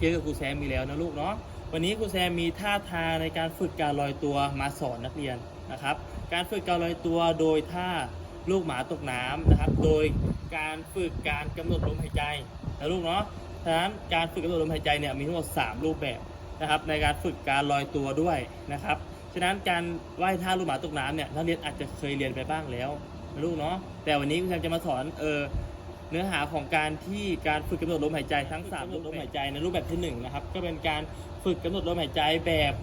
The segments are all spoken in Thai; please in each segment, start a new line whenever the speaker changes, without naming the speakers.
เจอกับครูแซมมีแล้วนะลูกเนาะวันนี้ครูแซมมีท่าทางในการฝึกการลอยตัวมาสอนนักเรียนนะครับ การฝึกการลอยตัวโดยท่าลูกหมาตกน้ำนะครับ โดยการฝึกการกำหนดลมหายใจนะลูกเนาะฉะนั้นการฝึกกำหนดลมหายใจเนี่ยมีทั้งหมด 3 รูปแบบนะครับ ในการฝึกการลอยตัวด้วยนะครับฉะนั้นการว่ายท่าลูกหมาตกน้ำเนี่ยนักเรียนอาจจะเคยเรียนไปบ้างแล้วนะลูกเนาะแต่วันนี้ครูแซมจะมาสอนเออ เนื้อหาของการที่การฝึกกำหนดลมหายใจทั้ง3รูปลมหายใจในรูปแบบที่หนึ่งนะครับก็เป็นการฝึกกำหนดลมหายใจแบบ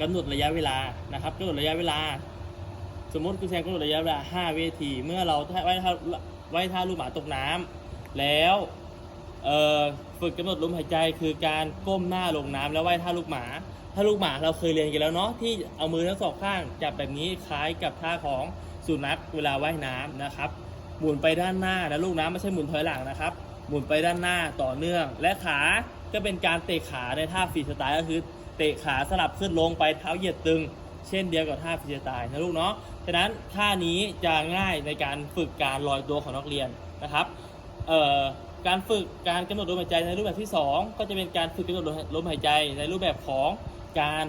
กำหนดระยะเวลานะครับกำหนดระยะเวลา สมมติครูแซมกำหนดระยะเวลา5วินาที เมื่อเราว่ายท่าว่ายท่าลูกหมาตกน้ำแล้วเอ่อฝึกกำหนดลมหายใจคือการก้มหน้าลงน้ำแล้วว่ายท่าลูกหมาถ้าลูกหมาเราเคยเรียนกันแล้วเนาะที่เอามือทั้งสองข้างจับแบบนี้คล้ายกับท่าของสุนัขเวลาว่ายน้ำนะครับ หมุนไปด้านหน้านะลูกนะไม่ใช่หมุนถอยหลังนะครับ หมุนไปด้านหน้าต่อเนื่อง และขาก็เป็นการเตะขาในท่าฟรีสไตล์ก็คือเตะขาสลับขึ้นลงไปเท้าเหยียดตึง เช่นเดียวกับท่าฟรีสไตล์นะลูกเนาะฉะนั้นท่านี้จะง่ายในการฝึกการลอยตัวของนักเรียนนะครับเอ่อการฝึกการกำหนดลมหายใจในรูปแบบที่ 2 ก็จะเป็นการฝึกกำหนดลมหายใจในรูปแบบของการ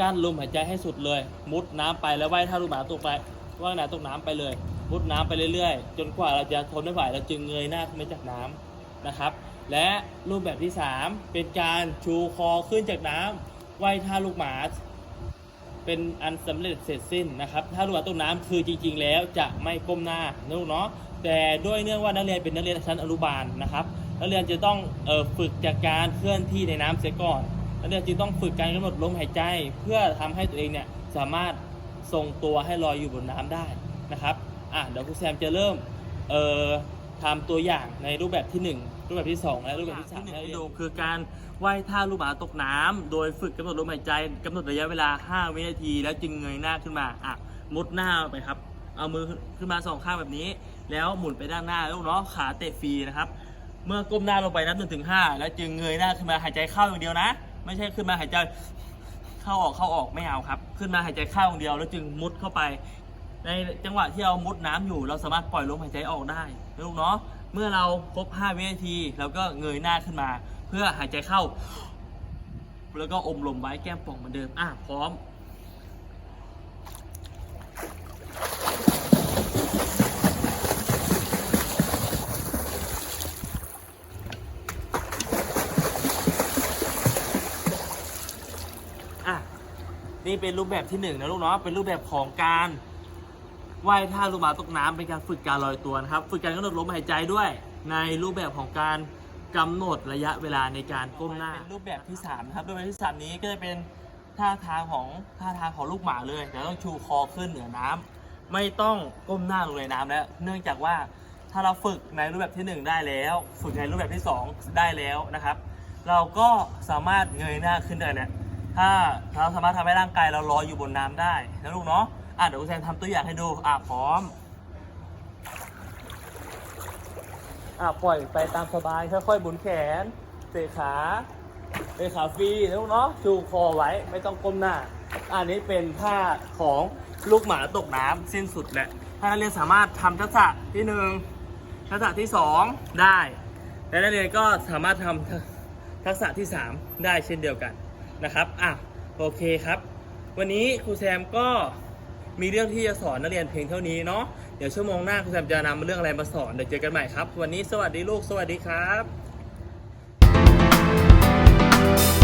กั้นลมหายใจให้สุดเลย มุดน้ำไปแล้วว่ายท่าลูกหมาตกไปว่ายน้ำตกน้ำไปเลย มุดน้ำไปเรื่อยๆ จนกว่าเราจะทนไม่ไหวเราจึงเงยหน้าขึ้นมาจากน้ำนะครับ และรูปแบบที่ 3 เป็นการชูคอขึ้นจากน้ำว่ายท่าลูกหมาเป็นอันสำเร็จเสร็จสิ้นนะครับถ้าลูกหมาตกน้ำคือจริง ๆ แล้วจะไม่ก้มหน้านะลูกเนาะแต่ด้วยเนื่องว่านักเรียนเป็นนักเรียนชั้นอนุบาลนะครับนักเรียนจะต้องออฝึกจากการเคลื่อนที่ในน้ำเสียก่อนนักเรียนจึงต้องฝึกการกำหนดลมหายใจ เพื่อทำให้ตัวเองเนี่ยสามารถทรงตัวให้ลอยอยู่บนน้ำได้นะครับ อะเดี๋ยวครูแซมจะเริ่มเอ่อทำตัวอย่างในรูปแบบที่ 1 รูปแบบที่ 2 และรูปแบบที่3ให้ดูคือการว่ายท่าลูกหมาตกน้ำโดยฝึกกำหนดลมหายใจกำหนดระยะเวลา 5 วินาที แล้วจึงเงยหน้าขึ้นมาอะมุดหน้าไปครับ เอามือขึ้นมาสองข้างแบบนี้ แล้วหมุนไปด้านหน้าลูกเนาะขาเตะฟรีนะครับ เมื่อก้มหน้าลงไปนับหนึ่งถึงห้าแล้วจึงเงยหน้าขึ้นมาหายใจเข้าอย่างเดียวนะ ไม่ใช่ขึ้นมาหายใจเข้าออกเข้าออกไม่เอาครับ ขึ้นมาหายใจเข้าอย่างเดียว แล้วจึงมุดเข้าไป ในจังหวะที่เรามุดน้ำอยู่ เราสามารถปล่อยลมหายใจออกได้นะลูกเนาะเมื่อเราครบ 5 วินาทีเราก็เงยหน้าขึ้นมา เพื่อหายใจเข้า แล้วก็อมลมไว้แก้มป่องเหมือนเดิมอะพร้อมอะนี่เป็นรูปแบบที่หนึ่งนะลูกเนาะเป็นรูปแบบของการ ว่ายท่าลูกหมาตกน้ำเป็นการฝึกการลอยตัวนะครับ ฝึกการกำหนดลมหายใจด้วย ในรูปแบบของการกำหนดระยะเวลาในการก้มหน้าเป็นรูปแบบที่3นะครับรูปแบบที่ 3 นี้ก็จะเป็นท่าทางของท่าทางของลูกหมาเลยแต่ต้องชูคอขึ้นเหนือน้ำไม่ต้องก้มหน้าลงในน้ำแล้วเนื่องจากว่าถ้าเราฝึกในรูปแบบที่ 1 ได้แล้ว ฝึกในรูปแบบที่ 2 ได้แล้วนะครับ เราก็สามารถเงยหน้าขึ้นได้เนี่ยถ้าเราสามารถทำให้ร่างกายเราลอยอยู่บนน้ำได้นะลูกเนาะ อะเดี๋ยวคุณแซนทำตัวอย่างให้ดู อะพร้อม อะปล่อยไปตามสบายค่อยๆบุนแขนเตะขาเตะขาฟรีนะลูกเนาะชูคอไว้ไม่ต้องก้มหน้า อันนี้เป็นท่าของลูกหมาตกน้ำสิ้นสุดแหละถ้านักเรียนสามารถทำทักษะที่หนึ่งทักษะที่สองได้และนักเรียนก็สามารถทำทักษะที่สามได้เช่นเดียวกันนะครับอะโอเคครับ วันนี้ครูแซมก็ มีเรื่องที่จะสอนนักเรียนเพียงเท่านี้เนาะเดี๋ยวชั่วโมงหน้าครูแซมจะนำเรื่องอะไรมาสอนเดี๋ยวเจอกันใหม่ครับ วันนี้สวัสดีลูกสวัสดีครับ